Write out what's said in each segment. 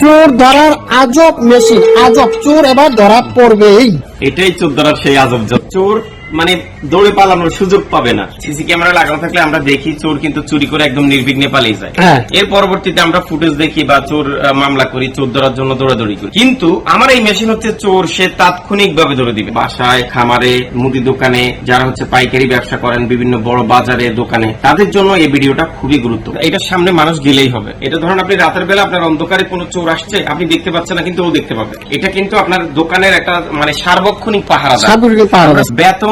চোর ধরার আজব মেশিন আজব চোর এবার ধরা পড়বেই এটাই চোর ধরার সেই আজব জব। চোর মানে দৌড়ে পালানোর সুযোগ পাবে না। সিসি ক্যামেরা লাগানো থাকলে আমরা দেখি চোর কিন্তু চুরি করে একদম নির্বিঘ্নে পালিয়ে যায়। হ্যাঁ। এর পরবর্তীতে আমরা ফুটেজ দেখি বা চোর মামলা করি চোর ধরার জন্য দৌড়াদৌড়ি করি। কিন্তু আমার এই মেশিন হচ্ছে চোর সে তাৎক্ষণিক ভাবে ধরে দিবে। বাসায় খামারে মুদি দোকানে যারা হচ্ছে পাইকারি ব্যবসা করেন বিভিন্ন বড় বাজারে দোকানে তাদের জন্য এই ভিডিওটা খুবই গুরুত্ব এটার সামনে মানুষ গেলেই হবে। এটা ধরুন আপনি রাতের বেলা আপনার অন্ধকারে কোনো চোর আসছে আপনি দেখতে পাচ্ছেন না কিন্তু ও দেখতে পাবে। এটা কিন্তু আপনার দোকানের একটা মানে সার্বক্ষণিক পাহারা দেয়।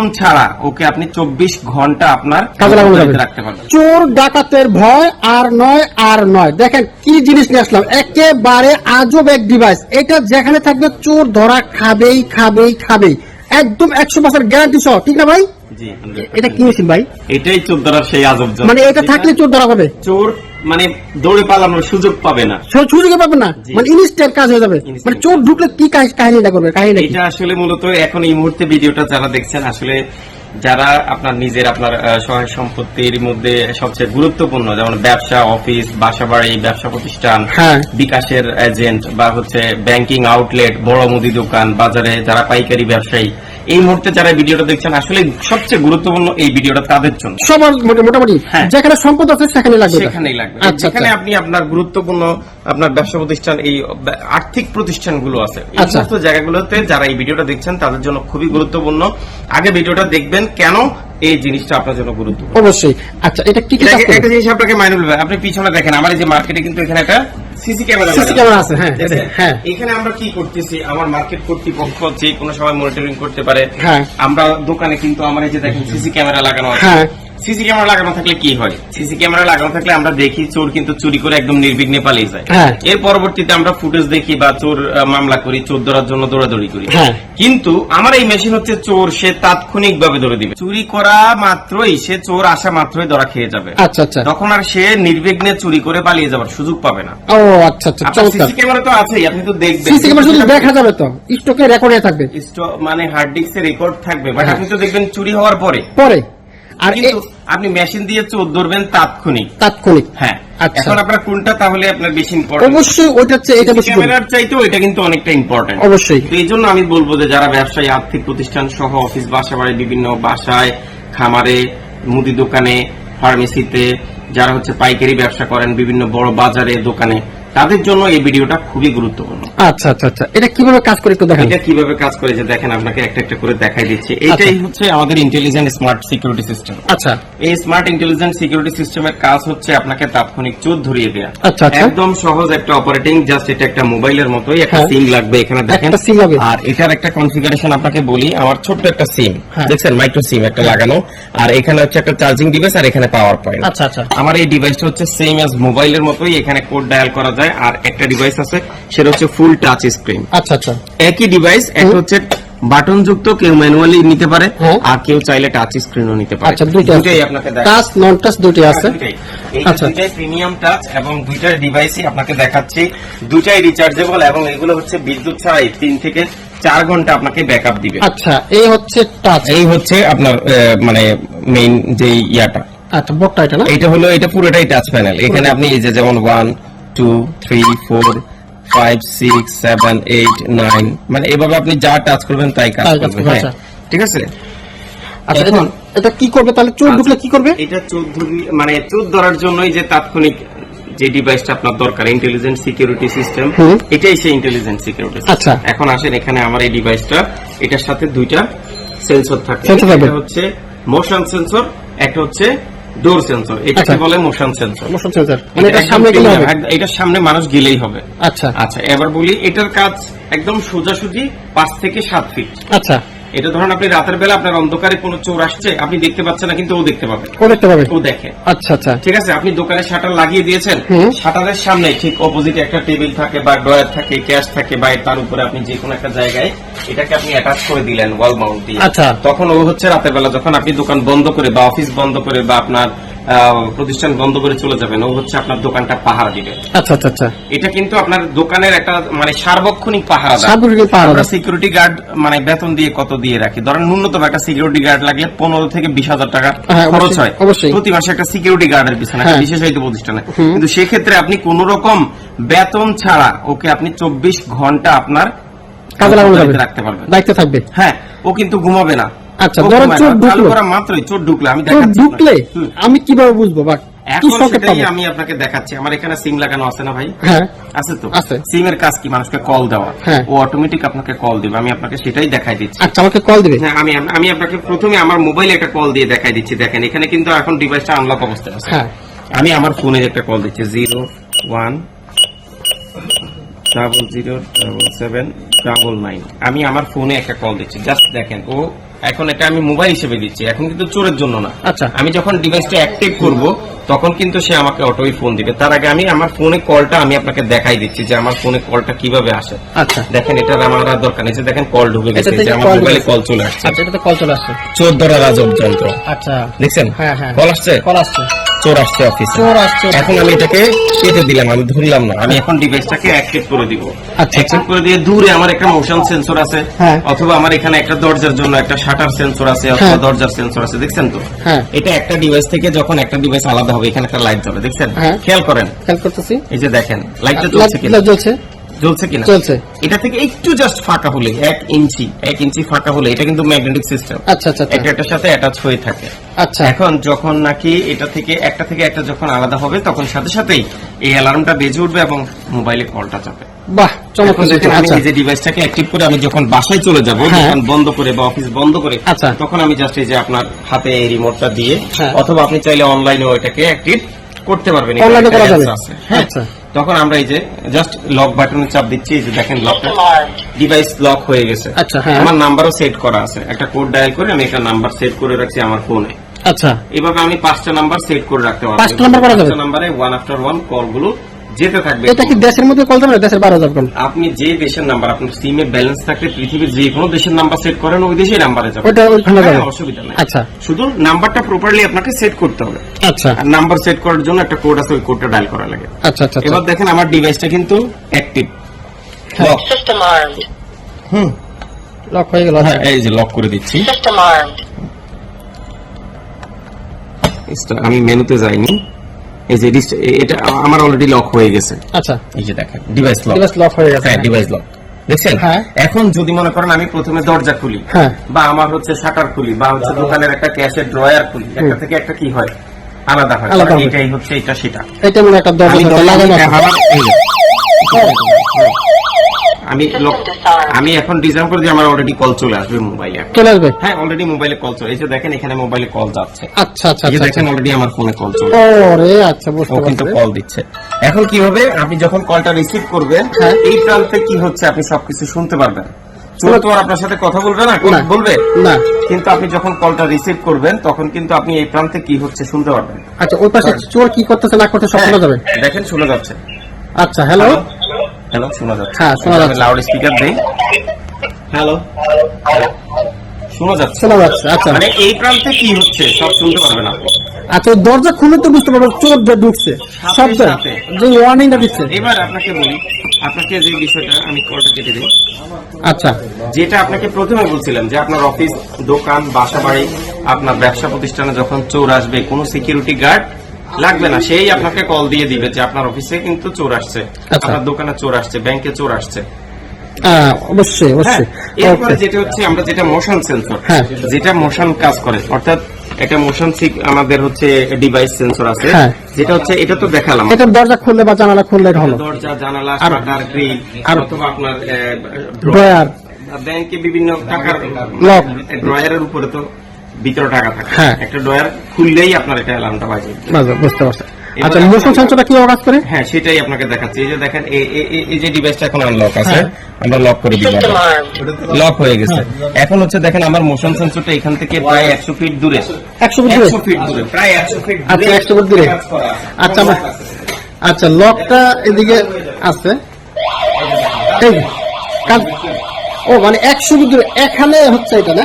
বেতন ছাড়া ওকে আপনি চব্বিশ ঘণ্টা আপনার কাজে লাগানো যাবে। রাখতে পারবেন। চোর ডাকাতের ভয় আর নয় আর নয়। দেখেন কি জিনিস নিয়ে আসলাম। একেবারে আজব এক ডিভাইস এটা যেখানে থাকবে চোর ধরা খাবেই খাবেই খাবেই। একদম একশো পার্সেন্ট গ্যারান্টি সহ। ঠিক না ভাই? জি এটা কি মেশিন ভাই? এটাই চোর ধরার সেই আজব মানে এটা থাকলে চোর ধরা হবে চোর মানে দৌড়ে পালানোর সুযোগ পাবে না। সুযোগ পাবে না? মানে ইনস্ট্যান্ট কাজ হয়ে যাবে। মানে চোর ঢুকলে কি কাহি- কাহিনীটা করবে? কাহিনী এটা আসলে মূলত এখন এই মুহূর্তে ভিডিওটা যারা দেখছেন আসলে যারা আপনার নিজের আপনার সহায় সম্পত্তির মধ্যে সবচেয়ে গুরুত্বপূর্ণ যেমন ব্যবসা অফিস বাসা বাড়ি ব্যবসা প্রতিষ্ঠান হ্যাঁ। বিকাশের এজেন্ট বা হচ্ছে ব্যাংকিং আউটলেট বড় মুদি দোকান বাজারে যারা পাইকারি ব্যবসায়ী এই মুহূর্তে যারা ভিডিওটা দেখছেন আসলে সবচেয়ে গুরুত্বপূর্ণ এই ভিডিওটা তাদের জন্য সবার মোটামুটি হ্যাঁ। যেখানে সম্পদ আছে সেখানে লাগবে সেখানেই লাগবে আচ্ছা যেখানে আচ্ছা আপনি আপনার গুরুত্বপূর্ণ আপনার ব্যবসা প্রতিষ্ঠান এই আর্থিক প্রতিষ্ঠানগুলো আছে এই আচ্ছা। সমস্ত জায়গাগুলোতে যারা এই ভিডিওটা দেখছেন তাদের জন্য খুবই গুরুত্বপূর্ণ আগে ভিডিওটা দেখবেন কেন এই জিনিসটা আপনার জন্য গুরুত্বপূর্ণ? অবশ্যই। আচ্ছা এটা কি কি কাজ করে একটা জিনিস আপনাকে মাইনুল ভাই আপনি পিছনে দেখেন আমার এই যে মার্কেটে কিন্তু এখানে একটা সিসি ক্যামেরা সিসি ক্যামেরা আছে। হ্যাঁ হ্যাঁ। এখানে আমরা কি করতেছি? আমার মার্কেট কর্তৃপক্ষ যে কোনো সময় মনিটরিং করতে পারে। হ্যাঁ। আমরা দোকানে কিন্তু আমার এই যে দেখেন সিসি ক্যামেরা লাগানো আছে। হ্যাঁ। সিসি ক্যামেরা লাগানো থাকলে কি হয়? সিসি ক্যামেরা লাগানো থাকলে আমরা দেখি চোর কিন্তু চুরি করে একদম নির্বিঘ্নে পালিয়ে যায়। হ্যাঁ। এর পরবর্তীতে আমরা ফুটেজ দেখি বা চোর মামলা করি চোর ধরার জন্য দৌড়াদৌড়ি করি। হ্যাঁ। কিন্তু আমার এই মেশিন হচ্ছে চোর সে তাৎক্ষণিক ভাবে ধরে দিবে। চুরি করা মাত্রই সে চোর আসা মাত্রই ধরা খেয়ে যাবে। আচ্ছা আচ্ছা। তখন আর সে নির্বিঘ্নে চুরি করে পালিয়ে যাওয়ার সুযোগ পাবে না। ও আচ্ছা আচ্ছা সিসি ক্যামেরা তো আছেই আপনি তো দেখবেন। সিসি ক্যামেরা শুধু দেখা যাবে তো স্টকে রেকর্ড থাকবে। স্টো- মানে হার্ড ডিস্কে রেকর্ড থাকবে বাট। আপনি তো দেখবেন চুরি হওয়ার পরে। পরে। আর আপনি মেশিন দিয়ে চোর ধরবেন তাৎক্ষণিক। তাৎক্ষণিক হ্যাঁ। আচ্ছা। এখন আপনার কোনটা তাহলে আপনার বেশি ইম্পর্টেন্ট অবশ্যই হচ্ছে এটা বেশি ক্যামেরার চাইতেও এটা কিন্তু অনেকটা ইম্পর্টেন্ট অবশ্যই। তো এই জন্য আমি বলব যে যারা ব্যবসায়ী আর্থিক প্রতিষ্ঠান সহ অফিস বাসা বাড়ি বিভিন্ন বাসায় খামারে মুদি দোকানে ফার্মেসিতে যারা হচ্ছে পাইকারি ব্যবসা করেন বিভিন্ন বড় বাজারে দোকানে তাদের জন্য এই ভিডিওটা খুবই গুরুত্বপূর্ণ। আচ্ছা আচ্ছা আচ্ছা। এটা কীভাবে কাজ করে একটু দেখেন। এটা কীভাবে কাজ করে যে দেখেন আপনাকে একটা একটা করে দেখাই দিচ্ছি। এটাই হচ্ছে আমাদের ইন্টেলিজেন্ট স্মার্ট সিকিউরিটি সিস্টেম আচ্ছা। এই স্মার্ট ইন্টেলিজেন্ট সিকিউরিটি সিস্টেমের কাজ হচ্ছে আপনাকে তাৎক্ষণিক চোর ধরিয়ে দেয়া। আচ্ছা, আচ্ছা। একদম সহজ একটা অপারেটিং জাস্ট এটা একটা মোবাইলের মতোই একটা হ্যাঁ। সিম লাগবে এখানে দেখেন। SIM লাগবে। আর এটার একটা কনফিগারেশন আপনাকে বলি আমার ছোট্ট একটা সিম হ্যাঁ। দেখছেন? মাইক্রো সিম একটা লাগানো। আর এখানে হচ্ছে একটা চার্জিং ডিভাইস আর এখানে পাওয়ার পয়েন্ট আচ্ছা আচ্ছা। আমার এই ডিভাইসটা হচ্ছে সেম অ্যাজ মোবাইলের মতোই এখানে কোড ডায়াল করা যায়। আর একটা ডিভাইস আছে সেটা হচ্ছে ফুল টাচ স্ক্রিন আচ্ছা আচ্ছা। একই ডিভাইস একটা হচ্ছে বাটন যুক্ত কেউ ম্যানুয়ালি নিতে পারে হ্যাঁ। আর কেউ চাইলে টাচ স্ক্রিনও নিতে পারে। আচ্ছা দুইটাই আপনাকে। টাচ নন টাচ দুইটাই আছে। আচ্ছা। দুইটাই প্রিমিয়াম টাচ এবং দুইটার ডিভাইসই আপনাকে দেখাচ্ছি। দুইটাই রিচার্জেবল এবং এগুলো হচ্ছে বিদ্যুৎ ছাড়াই তিন থেকে চার ঘণ্টা আপনাকে ব্যাকআপ দিবে। আচ্ছা এই হচ্ছে টাচ এই হচ্ছে আপনার মানে মেইন যে ইয়াটা। আচ্ছা বোর্ডটা এটা না? এটা হলো এটা পুরোটাই টাচ প্যানেল এখানে আপনি এই যে যেমন one two three four five six seven eight nine মানে এভাবে আপনি যা টাচ করবেন তাই কাজ করবে হ্যাঁ। আচ্ছা। ঠিক আছে আচ্ছা এখন- এটা- এটা কি করবে তাহলে চোর ঢুকলে কি করবে এটা ধরি- মানে চোর ধরার জন্যই যে তাৎক্ষণিক যে ডিভাইসটা আপনার দরকার ইন্টেলিজেন্ট সিকিউরিটি সিস্টেম এটাই সেই ইন্টেলিজেন্ট সিকিউরিটি আচ্ছা। এখন আসেন এখানে আমার এই ডিভাইসটা এটার সাথে দুইটা সেন্সর থাকে। একটা হচ্ছে মোশন সেন্সর একটা হচ্ছে ডোর সেন্সর এটাকে। বলে? মোশন সেন্সর মোশন সেন্সর মানে এটা সামনে গেলে হবে। এটার সামনে মানুষ গেলেই হবে। আচ্ছা। আচ্ছা এবার বলি এটার কাজ একদম সোজাসুজি পাঁচ থেকে সাত ফিট আচ্ছা। এটা ধরুন আপনি রাতের বেলা আপনার অন্ধকারে কোনো চোর আসছে আপনি দেখতে পাচ্ছেন না কিন্তু ও দেখতে পাবে। ও দেখতে পাবে? ও দেখে। আচ্ছা আচ্ছা। ঠিক আছে আপনি দোকানে শাটার লাগিয়ে দিয়েছেন শাটারের সামনে ঠিক অপোজিটে একটা টেবিল থাকে বা ড্রয়ার থাকে ক্যাশ থাকে বা তার উপরে আপনি যে কোনো একটা জায়গায় এটাকে আপনি অ্যাটাচ করে দিলেন ওয়াল মাউন্ট দিয়ে। আচ্ছা। তখন ও হচ্ছে রাতের বেলা যখন আপনি দোকান বন্ধ করে বা অফিস বন্ধ করে বা আপনার প্রতিষ্ঠান বন্ধ করে চলে যাবেন। ও হচ্ছে আপনার দোকানটা পাহারা দিবে। আচ্ছা আচ্ছা আচ্ছা। এটা কিন্তু আপনার দোকানের একটা মানে সার্বক্ষণিক পাহারা সিকিউরিটি গার্ড মানে বেতন দিয়ে কত দিয়ে রাখি? ধরেন ন্যূনতম একটা সিকিউরিটি গার্ড লাগলে পনেরো থেকে বিশ হাজার টাকা হ্যাঁ, খরচ হয়। প্রতি মাসে একটা সিকিউরিটি গার্ডের পিছনে হ্যাঁ। একটা বিশেষায়িত প্রতিষ্ঠানে। কিন্তু সেক্ষেত্রে আপনি কোন রকম বেতন ছাড়া ওকে আপনি চব্বিশ ঘণ্টা আপনার কাজে লাগানো রাখতে পারবেন। দায়িত্ব থাকবে। হ্যাঁ ও কিন্তু ঘুমাবে না। আচ্ছা, ও ধরো ঘুমায় চোর ঢুকলো। মাত্রই চোর ঢুকলে আমি দেখাচ্ছি ঢুকলে আমি কীভাবে বুঝব? আমি আপনাকে দেখাচ্ছি। আমার এখানে সিম লাগানো আছে না ভাই? হ্যাঁ। আছে তো? আছে। সিমের কাজ কি? মানুষকে কল দেওয়া। হ্যাঁ। ও অটোমেটিক আপনাকে কল দিবে। আমি আপনাকে সেটাই দেখাই দিচ্ছি। আচ্ছা আমাকে কল দিবে? হ্যাঁ আমি আমি আপনাকে প্রথমে আমার মোবাইলে একটা কল দিয়ে দেখাই দিচ্ছি। দেখেন এখানে কিন্তু এখন ডিভাইসটা আনলক অবস্থায় আছে। আমি আমার ফোনে একটা কল দিচ্ছি। Zero one double zero double seven double nine আমি আমার ফোনে একটা কল দিচ্ছি। জাস্ট দেখেন ও এখন এটা আমি মোবাইল হিসেবে দিচ্ছি। এখন কিন্তু চোরের জন্য না। আচ্ছা। আমি যখন ডিভাইসটা অ্যাক্টিভ করব তখন কিন্তু সে আমাকে অটোই ফোন দিবে। তার আগে আমি আমার ফোনে কলটা আমি আপনাকে দেখাই দিচ্ছি যে আমার ফোনে কলটা কীভাবে আসে। আচ্ছা। দেখেন এটা আমার আর দরকার নেই দেখেন কল ঢুকে গেছে যে আমার মোবাইলে কল চলে আসছে। আচ্ছা এটা তো কল চলে আসছে। চোর ধরা রাজব যন্ত্র। আচ্ছা। দেখছেন? হ্যাঁ, হ্যাঁ। কল আসছে? কল আসছে। চোর আসছে অফিসে চোর আসছে এখন আমি এটাকে কেটে দিলাম আমি ধরলাম না। আমি এখন ডিভাইসটাকে অ্যাক্টিভ করে দিব। আচ্ছা, অ্যাক্টিভ করে দিয়ে দূরে আমার একটা মোশন সেন্সর আছে হ্যাঁ। অথবা আমার এখানে একটা দরজার জন্য একটা শাটার সেন্সর আছে অথবা হ্যাঁ। দরজার সেন্সর আছে দেখছেন তো? হ্যাঁ। এটা একটা ডিভাইস থেকে যখন একটা ডিভাইস আলাদা হবে এখানে একটা লাইট জ্বলে দেখছেন। খেয়াল করেন। খেয়াল করতেছি। এই যে দেখেন লাইটটা জ্বলছে কিনা? লাইট জ্বলছে। জ্বলছে কিনা? চলছে এটা থেকে একটু জাস্ট ফাঁকা হলে এক ইঞ্চি এক ইঞ্চি ফাঁকা হলে এটা কিন্তু ম্যাগনেটিক সিস্টেম আচ্ছা আচ্ছা আচ্ছা। এটার সাথে অ্যাটাচ হয়ে থাকে। আচ্ছা। এখন যখন নাকি এটা থেকে একটা থেকে একটা যখন আলাদা হবে তখন সাথে সাথেই এই অ্যালার্মটা বেজে উঠবে এবং মোবাইলে কলটা যাবে বাহ চমৎকার আমি যে ডিভাইসটাকে অ্যাক্টিভ করে আমি যখন বাসায় চলে যাব হ্যাঁ। দোকান বন্ধ করে বা অফিস বন্ধ করে আচ্ছা। তখন আমি জাস্ট এই যে আপনার হাতে এই রিমোটটা দিয়ে হ্যাঁ। অথবা আপনি চাইলে অনলাইনে ওইটাকে অ্যাক্টিভ করতে পারবেন করা যাবে? হ্যাঁ আচ্ছা। তখন আমরা এই যে জাস্ট লক বাটনে চাপ দিচ্ছি এই যে দেখেন লকটা ডিভাইস লক হয়ে গেছে আচ্ছা, হ্যাঁ। আমার নাম্বারও সেট করা আছে একটা কোড ডায়াল করে আমি একটা নাম্বার সেট করে রাখছি আমার ফোনে আচ্ছা এভাবে আমি পাঁচটা নাম্বার সেট করে রাখতে পারব পাঁচটা নাম্বার করা যাবে? পাঁচটা নাম্বারে ওয়ান আফটার ওয়ান কলগুলো যেতে থাকবে এটা কি দেশের মধ্যে কল যাবে দেশের যাবে কল আপনি যে দেশের নাম্বার আপনার সিমে ব্যালেন্স থাকলে পৃথিবীর যে কোনো দেশের নাম্বার সেট করেন ওই দেশের নাম্বারে যাবে। ওইটা ওইখানে যাবে অসুবিধা নেই। আচ্ছা। শুধু নাম্বারটা প্রপারলি আপনাকে সেট করতে হবে। আচ্ছা। আর নাম্বার সেট করার জন্য একটা কোড আছে ওই কোডটা ডায়াল করা লাগে। আচ্ছা আচ্ছা আচ্ছা। এবার দেখেন আমার ডিভাইসটা কিন্তু অ্যাক্টিভ System armed. হুম। লক হয়ে গেল হ্যাঁ এই যে লক করে দিচ্ছি। Armed. Start- আমি মেনুতে যাইনি। এই যে এটা আমার অলরেডি লক হয়ে গেছে। আচ্ছা। এই যে দেখেন ডিভাইস লক ডিভাইস লক হয়ে গেছে। হ্যাঁ ডিভাইস লক দেখছেন? হ্যাঁ। এখন যদি মনে করেন আমি প্রথমে দরজা খুলি হ্যাঁ। বা আমার হচ্ছে শাটার খুলি বা হচ্ছে দোকানের একটা ক্যাশের ড্রয়ার খুলি একটা থেকে একটা কি হয়? আলাদা হয়। আলাদা এটাই হচ্ছে এটা সেটা। এটা মনে একটা দরজা লাগানো খুলি, আছে। আমার- এই যে। আমি. আমি এখন ডিজাইন করে দিয়ে আমার অলরেডি কল চলে আসবে মোবাইলে চলে আসবে? হ্যাঁ অলরেডি মোবাইলে কল চলে এই যে দেখেন এখানে মোবাইলে কল যাচ্ছে। আচ্ছা আচ্ছা এই যে আচ্ছা দেখেন অলরেডি আমার ফোনে কল চলে ওরে আচ্ছা বুঝতে ও কিন্তু কল দিচ্ছে। এখন কি হবে? আপনি যখন কলটা রিসিভ করবেন হ্যাঁ। এই প্রান্তে কি হচ্ছে আপনি সবকিছু শুনতে পারবেন। চোর আপনার সাথে কথা বলবে না। বলবে? না। কিন্তু আপনি যখন কলটা রিসিভ করবেন তখন কিন্তু আপনি এই প্রান্তে কি হচ্ছে শুনতে পারবেন। আচ্ছা ওই পাশে চোর কি করতেছে না করতে সব শোনা যাবে? হ্যাঁ, দেখেন শোনা যাচ্ছে। আচ্ছা হ্যালো? হ্যালো শোনা যাচ্ছে। হ্যাঁ, শোনা যাচ্ছে। লাউড স্পিকার দেই। হ্যালো শোনা যাচ্ছে। শোনা যাচ্ছে আচ্ছা। মানে এই প্রান্তে কি হচ্ছে সব শুনতে পারবেন আপনি আচ্ছা দরজা খুলে তো বুঝতে পারব চোর যে ঢুকছে। শব্দ। যে ওয়ার্নিংটা দিচ্ছে। এবার আপনাকে বলি আপনাকে যে বিষয়টা আমি কলটা কেটে দিই। আচ্ছা। যেটা আপনাকে প্রথমে বলছিলাম যে আপনার অফিস দোকান বাসা বাড়ি আপনার ব্যবসা প্রতিষ্ঠানে যখন চোর আসবে কোনো সিকিউরিটি গার্ড লাগবে না সেই আপনাকে কল দিয়ে দিবে যে আপনার অফিসে কিন্তু চোর আসছে আচ্ছা। আপনার দোকানে চোর আসছে ব্যাংকে চোর আসছে। অবশ্যই হ্যাঁ অবশ্যই। এরপরে যেটা হচ্ছে আমরা যেটা মোশন সেন্সর হ্যাঁ। যেটা মোশন কাজ করে অর্থাৎ একটা মোশন আমাদের হচ্ছে ডিভাইস সেন্সর আছে হ্যাঁ। যেটা হচ্ছে এটা তো দেখালাম। এটা দরজা খুললে বা জানালা খুললে হলো। দরজা জানালা শাটার গ্রিল আর- অথবা আপনার ড্রয়ার ব্যাংকে বিভিন্ন টাকার ড্রয়ারের উপরে তো ভিতরে টাকা থাকে। হ্যাঁ। একটা ড্রয়ার খুললেই আপনার এটা অ্যালার্মটা বাজে। বুঝতে- বুঝতে পারছি। এবার আচ্ছা মোশন সেন্সরটা কি কাজ করে? হ্যাঁ সেটাই আপনাকে দেখাচ্ছি। এই যে দেখেন এই- যে ডিভাইসটা এখন আনলক আছে হ্যাঁ। আমরা লক করে দিব লক হয়ে গেছে। এখন হচ্ছে দেখেন আমার মোশন সেন্সরটা এখান থেকে প্রায় একশো ফিট দূরে। একশো ফুট দূরে? একশো ফিট দূরে প্রায় একশো ফিট আচ্ছা, 100 ফুট দূরে। আচ্ছা আমার আচ্ছা লকটা এদিকে আছে। এই কাজ- ও মানে একশো দূরে এখানে হচ্ছে এটা না?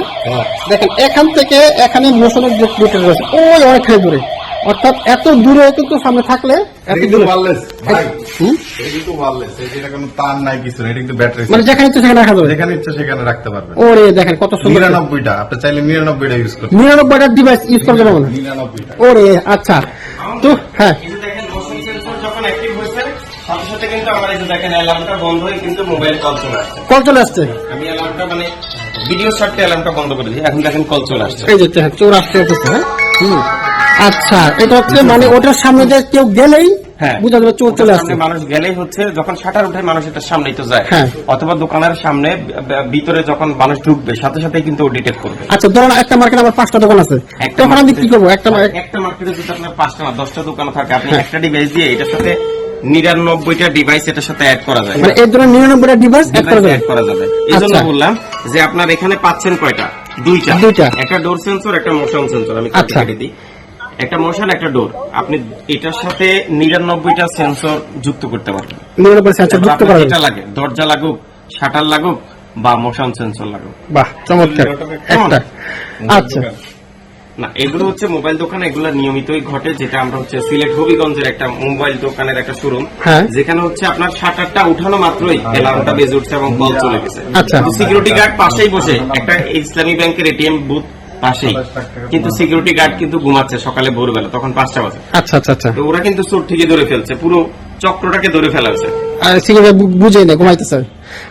দেখেন এখান থেকে এখানে মোশনের যে রয়েছে ওই অনেকখানি দূরে। অর্থাৎ এত দূরে কিন্তু সামনে থাকলে এত দূরে। wireless, এটা কিন্তু wireless, এই যে এটা কোনো তার নাই কিছু না, এটা কিন্তু ব্যাটারি মানে যেখানে ইচ্ছে সেখানে রাখা যাবে। যেখানে ইচ্ছা সেখানে রাখতে পারবেন। ওরে দেখেন কত সুন্দর। নিরানব্বইটা আপনি চাইলে নিরানব্বইটা ইউজ করতে নিরানব্বইটা ডিভাইস ইউজ করা যাবে নিরানব্বইটা। ওরে আচ্ছা। তো হ্যাঁ। কিন্তু আমার এই যে দেখেন অ্যালার্মটা বন্ধ হয়ে কিন্তু মোবাইল কল চলে আসছে। কল চলে আসছে? আমি অ্যালার্মটা মানে ভিডিও শর্টে অ্যালার্মটা বন্ধ করে দিই। এখন দেখেন কল চলে আসছে। এই যে হ্যাঁ, চোর আসছে হ্যাঁ? হুম। আচ্ছা এটা হচ্ছে মানে ওটার সামনে দিয়ে কেউ গেলেই হ্যাঁ। বুঝা যাবে চোর চলে আসছে। মানুষ গেলেই হচ্ছে যখন শাটার উঠে মানুষ এটার সামনেই তো যায়। হ্যাঁ। অথবা দোকানের সামনে ভিতরে যখন মানুষ ঢুকবে সাথে সাথে কিন্তু ও ডিটেক্ট করবে। আচ্ছা ধরুন একটা মার্কেট আমার পাঁচটা দোকান আছে। তখন আমি কি করব? একটা একটা মার্কেটে যদি আপনার পাঁচটা না দশটা দোকান থাকে আপনি। একটা ডিভাইস দিয়ে এটার সাথে নিরানব্বইটা ডিভাইস এটার সাথে অ্যাড করা যায়। মানে এই ধরনের নিরানব্বইটা ডিভাইস অ্যাড করা যাবে। এই জন্য আচ্ছা। বললাম যে আপনার এখানে পাচ্ছেন কয়টা? দুইটা। দুইটা। একটা ডোর সেন্সর একটা মোশন সেন্সর আমি আচ্ছা। কেটে দিই। একটা মোশন একটা ডোর আপনি এটার সাথে নিরানব্বইটা সেন্সর যুক্ত করতে পারবেন। নিরানব্বই সেন্সার যুক্ত করা যেটা লাগে দরজা লাগুক শাটার লাগুক বা মোশন সেন্সর লাগুক। বাহ চমৎকার। একটা। আচ্ছা। না এগুলো হচ্ছে মোবাইল দোকান এগুলো নিয়মিতই ঘটে যেটা আমরা হচ্ছে সিলেট হবিগঞ্জের একটা মোবাইল দোকানের একটা শোরুম। হ্যাঁ। যেখানে হচ্ছে আপনার শাটারটা উঠানো মাত্রই অ্যালার্মটা বেজে উঠছে এবং কল চলে গেছে। আচ্ছা। সিকিউরিটি গার্ড পাশেই বসে একটা ইসলামী ব্যাংকের এটিএম বুথ পাশেই। কিন্তু সিকিউরিটি গার্ড কিন্তু ঘুমাচ্ছে সকালে ভোরবেলা তখন পাঁচটা বাজে। আচ্ছা আচ্ছা আচ্ছা। তো ওরা কিন্তু চোর থেকে ধরে ফেলছে পুরো চক্রটাকে ধরে ফেলা হয়েছে আর সিগারেট বুঝেই না ঘুমাইতেছে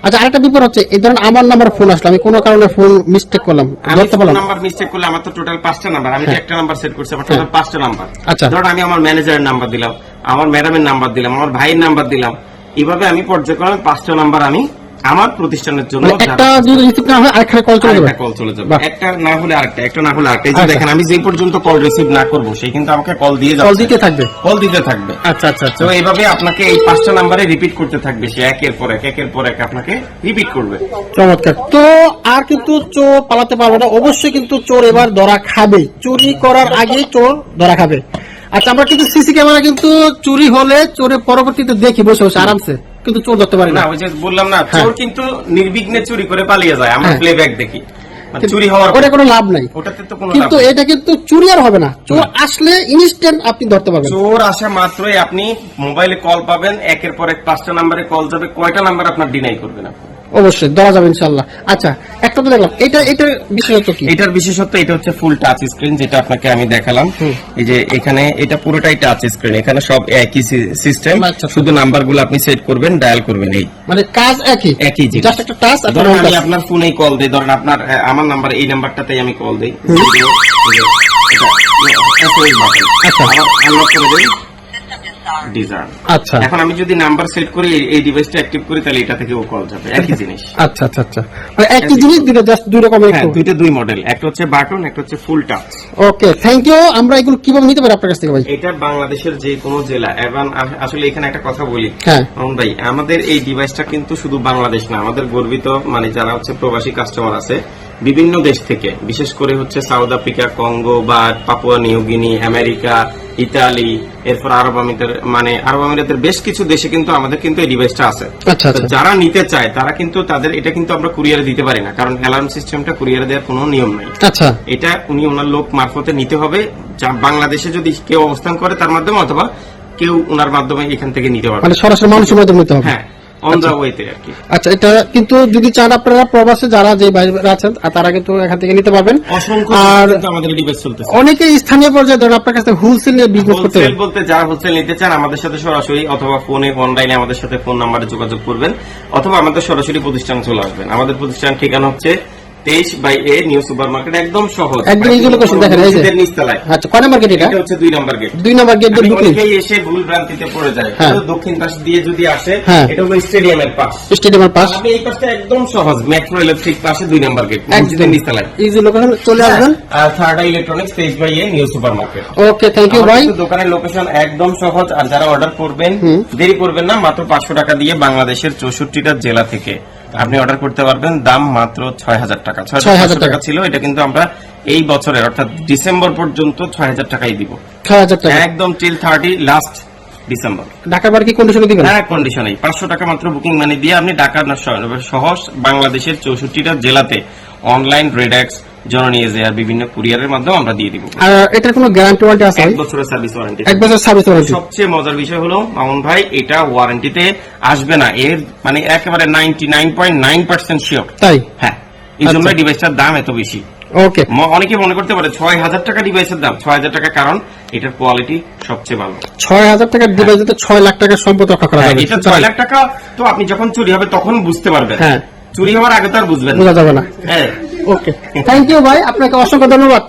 আচ্ছা আরেকটা বিপদ হচ্ছে এই ধরুন আমার নাম্বার ফোন আসলো আমি কোনো কারণে ফোন মিস্টেক করলাম আমি ধরতে পারলাম নাম্বার মিস্টেক করলে আমার তো টোটাল পাঁচটা নাম্বার আমি হ্যাঁ। একটা নাম্বার সেট করছি আমার টোটাল পাঁচটা নাম্বার আচ্ছা। ধরুন আমি আমার ম্যানেজারের নাম্বার দিলাম আমার ম্যাডামের নাম্বার দিলাম আমার ভাইয়ের নাম্বার দিলাম এভাবে আমি পর্যায়ক্রমে পাঁচটা নাম্বার আমি আমার প্রতিষ্ঠানের জন্য মানে একটা যদি রিসিভ না হয় আরেকখানে কল চলে যাবে। কল চলে যাবে। একটা না হলে আরেকটা একটা না হলে আরেকটা। এই যে আচ্ছা। দেখেন আমি যে পর্যন্ত কল রিসিভ না করব সে কিন্তু আমাকে কল দিয়ে কল দিতে থাকবে। কল দিতে থাকবে। আচ্ছা আচ্ছা আচ্ছা। তো এইভাবে আপনাকে এই পাঁচটা নাম্বারে রিপিট করতে থাকবে সে একের পর এক একের পর এক আপনাকে রিপিট করবে। চমৎকার। তো আর কিন্তু চোর পালাতে পারবে না। অবশ্যই কিন্তু চোর এবার ধরা খাবে। চুরি করার আগে চোর ধরা খাবে। আচ্ছা আমরা কিন্তু সিসি ক্যামেরা কিন্তু চুরি হলে চোরের পরবর্তীতে দেখি বসে বসে আরামসে। কিন্তু চোর ধরতে পারি না। ওই যে বললাম না হ্যাঁ। চোর কিন্তু নির্বিঘ্নে চুরি করে পালিয়ে যায় আমরা। প্লেব্যাক দেখি। মানে চুরি হওয়ার ওটা কোনো লাভ নাই। ওটাতে তো কোনো কিন্তু এটা কিন্তু চুরি আর হবে না। চোর আসলে ইনস্ট্যান্ট আপনি ধরতে পারবেন। চোর আসা মাত্রই আপনি মোবাইলে কল পাবেন একের পর এক পাঁচটা নাম্বারে কল যাবে কয়টা নাম্বার আপনার ডিনাই করবেন আপনি? অবশ্যই ধরা যাবে ইনশাল্লাহ আচ্ছা একটা তো দেখলাম এটা এটা বিশেষত কি এটার বিশেষত্ব এটা হচ্ছে ফুল টাচ স্ক্রিন যেটা আপনাকে আমি দেখালাম এই যে এখানে এটা পুরোটাই টাচ স্ক্রিন এখানে সব একই সিস্টেম আচ্ছা। শুধু নাম্বারগুলো আপনি সেট করবেন ডায়াল করবেন এই মানে কাজ একই একই জিনিস। জাস্ট একটা টাচ ধরেন আমি আপনার ফোনেই কল দিই ধরেন আপনার আমার নাম্বার এই নাম্বারটাতেই আমি কল দিই। আচ্ছা আনলক করে দিই ডিজার্ভ আচ্ছা। এখন আমি যদি নাম্বার সেট করি এই- এই ডিভাইসটা অ্যাক্টিভ করি তাহলে এটা থেকে কল যাবে। একই জিনিস। আচ্ছা আচ্ছা আচ্ছা। মানে একই জিনিস দুটো জাস্ট দুই রকমের হ্যাঁ দুইটা দুই মডেল একটা হচ্ছে বাটন একটা হচ্ছে full touch okay thank you আমরা এগুলো কীভাবে নিতে পারি আপনার কাছ থেকে ভাই? এটা বাংলাদেশের যে কোনো জেলা। এবং আসলে এখানে একটা কথা বলি। হ্যাঁ। ভাই আমাদের এই ডিভাইসটা কিন্তু শুধু বাংলাদেশ না আমাদের গর্বিত মানে যারা হচ্ছে প্রবাসী কাস্টমার আছে বিভিন্ন দেশ থেকে বিশেষ করে হচ্ছে সাউথ আফ্রিকা কঙ্গো বা Papua New Guinea America Italy এরপর আরব আমিরাতের মানে আরব আমিরাতের বেশ কিছু দেশে কিন্তু আমাদের কিন্তু এই ডিভাইসটা আছে। আচ্ছা আচ্ছা। যারা নিতে চায় তারা কিন্তু তাদের এটা কিন্তু আমরা কুরিয়ারে দিতে পারি না কারণ অ্যালার্ম সিস্টেমটা কুরিয়ারে দেওয়ার কোনো নিয়ম নাই। আচ্ছা। এটা উনি ওনার লোক মারফতে নিতে হবে যা বাংলাদেশে যদি কেউ অবস্থান করে তার মাধ্যমে অথবা কেউ ওনার মাধ্যমে এখান থেকে নিতে পারবে। মানে সরাসরি মানুষের মাধ্যমে হ্যাঁ অন দা ওয়েতে আর কি। আচ্ছা এটা কিন্তু যদি চান আপনারা প্রবাসে যারা যে বাইরে আছেন তারা কিন্তু এখান থেকে নিতে পারবেন। আর আমাদের ডিভাইস চলতেছে। অনেকে স্থানীয় পর্যায়ে ধরেন আপনার কাছে হোলসেল নিয়ে বিজনেস করতে হোলসেল বলতে যারা হোলসেল নিতে চান আমাদের সাথে সরাসরি অথবা ফোনে অনলাইনে আমাদের সাথে ফোন নাম্বারে যোগাযোগ করবেন অথবা আমাদের সরাসরি প্রতিষ্ঠান চলে আসবেন। আমাদের প্রতিষ্ঠান ঠিকানা হচ্ছে তেইশ by A new super market একদম সহজ। একদম easy location দেখেন, এই যে। নিচতলায়। আচ্ছা কয় নাম্বার গেট এটা? এটা হচ্ছে দুই নাম্বার গেট দুই নাম্বার গেট দিয়ে আমি এসে ভুল ভ্রান্তিতে পড়ে যায়। দক্ষিণ পাশ দিয়ে যদি আসে। এটা হলো স্টেডিয়ামের পাশ। স্টেডিয়ামের পাশ। আপনি এই পাশটা একদম সহজ মেট্রো ইলেকট্রিক পাশে দুই নাম্বার গেট মসজিদের নিচতলায়। ইজি লোকেশন চলে আসবেন। আর থার্ড ইলেকট্রনিক্স তেইশ by A new super market okay thank you ভাই দোকানের লোকেশন একদম সহজ আর যারা অর্ডার করবেন দেরি করবেন না মাত্র পাঁচশো টাকা দিয়ে বাংলাদেশের চৌষট্টিটা জেলা থেকে। আপনি অর্ডার করতে পারবেন। দাম মাত্র ছয় হাজার টাকা ছয় হাজার টাকা ছিল। এটা কিন্তু আমরা এই বছরের অর্থাৎ ডিসেম্বর পর্যন্ত ছয় হাজার টাকাই দিব। ছয় হাজার টাকা। একদম till thirty last December. Dhaka বার কি কন্ডিশনে দিবেন? হ্যাঁ কন্ডিশনে পাঁচশো টাকা মাত্র বুকিং মানি দিয়ে আপনি ঢাকা সহ- সহজ বাংলাদেশের চৌষট্টিটা জেলাতে অনলাইন রেডাক্স জননী এজে আর বিভিন্ন কুরিয়ারের মাধ্যমে আমরা দিয়ে দিব। আর এটার কোনো গ্যারান্টি ওয়ারেন্টি আছে? এক বছরের সার্ভিস ওয়ারেন্টি এক বছর সার্ভিস ওয়ারেন্টি সবচেয়ে মজার বিষয় হলো মামুন ভাই এটা ওয়ারেন্টিতে আসবে না। এর মানে একেবারে ninety nine point nine percent sure তাই? হ্যাঁ। এই জন্য আচ্ছা। ডিভাইসটার দাম এত বেশি। ওকে অনেকে মনে করতে পারে ছয় হাজার টাকা ডিভাইসের দাম। ছয় হাজার টাকা কারণ এটার কোয়ালিটি সবচেয়ে ভালো। ছয় হাজার টাকার ডিভাইস দিতে ছয় লাখ টাকার সম্পদ রক্ষা করা হ্যাঁ, যাবে। এটা ছয় লাখ টাকা তো আপনি যখন চুরি হবে তখন বুঝতে পারবেন। হ্যাঁ। চুরি হওয়ার আগে তো আর বুঝবেন না। বোঝা যাবে না। হ্যাঁ। ওকে থ্যাংক ইউ ভাই আপনাকে অসংখ্য ধন্যবাদ।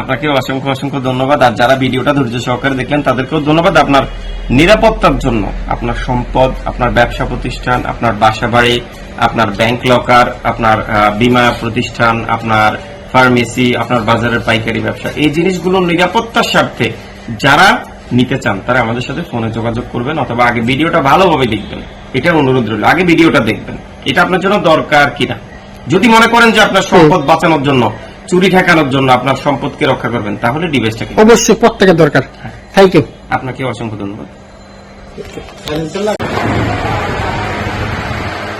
আপনাকে অসংখ্য অসংখ্য ধন্যবাদ। আর যারা ভিডিওটা ধৈর্য সহকারে দেখলেন, তাদেরকেও ধন্যবাদ আপনার নিরাপত্তার জন্য। আপনার সম্পদ, আপনার ব্যবসা প্রতিষ্ঠান, আপনার বাসা বাড়ি আপনার ব্যাংক লকার আপনার বীমা প্রতিষ্ঠান, আপনার ফার্মেসি আপনার বাজারের পাইকারি ব্যবসা। এই জিনিসগুলোর নিরাপত্তার স্বার্থে যারা নিতে চান, তারা আমাদের সাথে ফোনে যোগাযোগ করবেন অথবা আগে ভিডিওটা ভালোভাবে দেখবেন। এটা অনুরোধ রইল। আগে ভিডিওটা দেখবেন। এটা আপনার জন্য দরকার কিনা? যদি মনে করেন যে আপনার সম্পদ বাঁচানোর জন্য চুরি ঠেকানোর জন্য আপনার সম্পদকে রক্ষা করবেন তাহলে ডিভাইসটা অবশ্যই প্রত্যেকের দরকার। থ্যাংক ইউ আপনাকে অসংখ্য ধন্যবাদ।